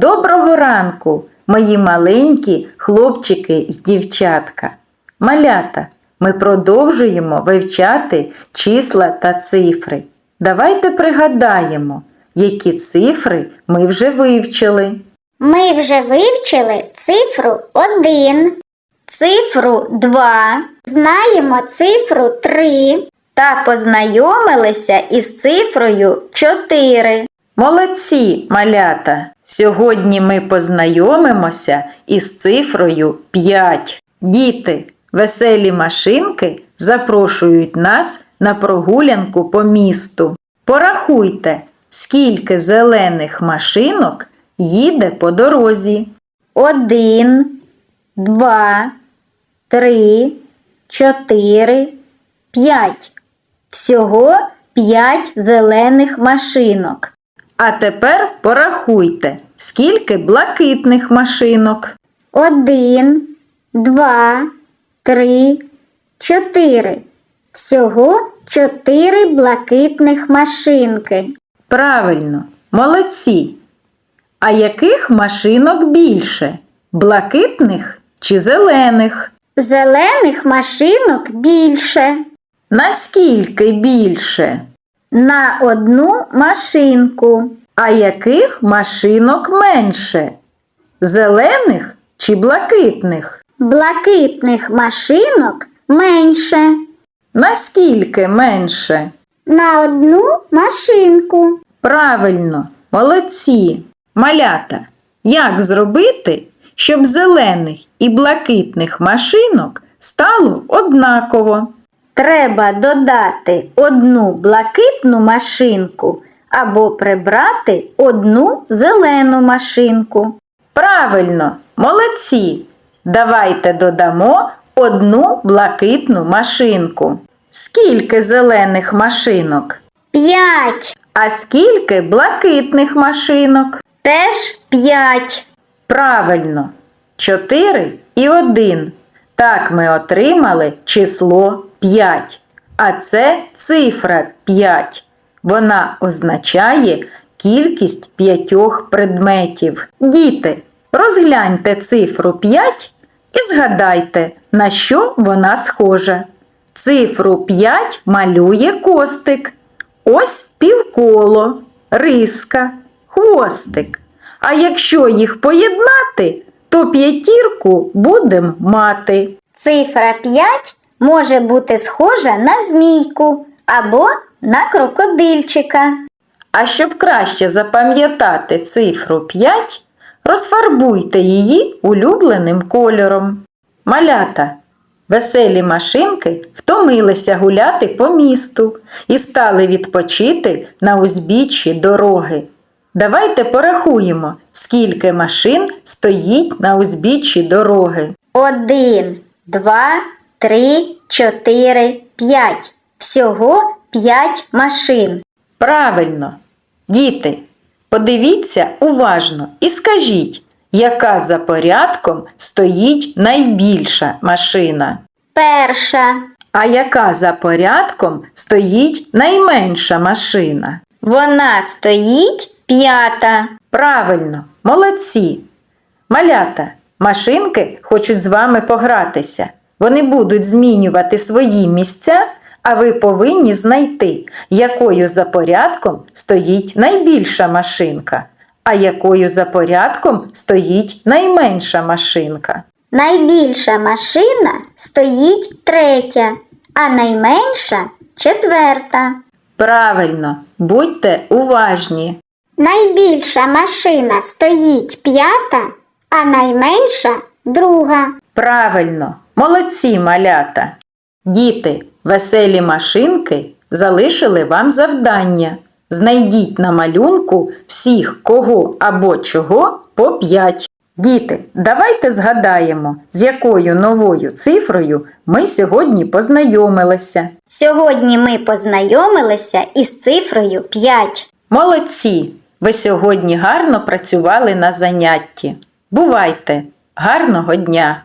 Доброго ранку, мої маленькі хлопчики і дівчатка. Малята, ми продовжуємо вивчати числа та цифри. Давайте пригадаємо, які цифри ми вже вивчили. Ми вже вивчили цифру 1, цифру 2, знаємо цифру 3 та познайомилися із цифрою 4. Молодці, малята! Сьогодні ми познайомимося із цифрою 5. Діти, веселі машинки запрошують нас на прогулянку по місту. Порахуйте, скільки зелених машинок їде по дорозі. 1, 2, 3, 4, 5. Всього 5 зелених машинок. А тепер порахуйте, скільки блакитних машинок. 1, 2, 3, 4. Всього 4 блакитних машинки. Правильно, молодці. А яких машинок більше? Блакитних чи зелених? Зелених машинок більше. Наскільки більше? На одну машинку. А яких машинок менше? Зелених чи блакитних? Блакитних машинок менше. Наскільки менше? На одну машинку. Правильно, молодці. Малята, як зробити, щоб зелених і блакитних машинок стало однаково? Треба додати одну блакитну машинку або прибрати одну зелену машинку. Правильно, молодці. Давайте додамо одну блакитну машинку. Скільки зелених машинок? 5. А скільки блакитних машинок? Теж 5. Правильно, 4 і 1. Так ми отримали число 5. А це цифра 5. Вона означає кількість п'ятьох предметів. Діти, розгляньте цифру 5 і згадайте, на що вона схожа. Цифру 5 малює костик. Ось півколо, риска, хвостик. А якщо їх поєднати, то п'ятірку будемо мати. Цифра 5 може бути схожа на змійку або на крокодильчика. А щоб краще запам'ятати цифру 5, розфарбуйте її улюбленим кольором. Малята, веселі машинки втомилися гуляти по місту і стали відпочити на узбіччі дороги. Давайте порахуємо, скільки машин стоїть на узбіччі дороги. 1, 2, 3, 4, 5. Всього 5 машин. Правильно. Діти, подивіться уважно і скажіть, яка за порядком стоїть найбільша машина, Перша. а яка за порядком стоїть найменша машина. Вона стоїть п'ята. Правильно, молодці. Малята, машинки хочуть з вами погратися. Вони будуть змінювати свої місця, а ви повинні знайти, якою за порядком стоїть найбільша машинка, а якою за порядком стоїть найменша машинка. Найбільша машина стоїть третя, а найменша четверта. Правильно, будьте уважні. Найбільша машина стоїть п'ята, а найменша друга. Правильно, молодці малята. Діти, веселі машинки залишили вам завдання. Знайдіть на малюнку всіх кого або чого по 5. Діти, давайте згадаємо, з якою новою цифрою ми сьогодні познайомилися. Сьогодні ми познайомилися із цифрою 5. Молодці! Ви сьогодні гарно працювали на занятті. Бувайте! Гарного дня!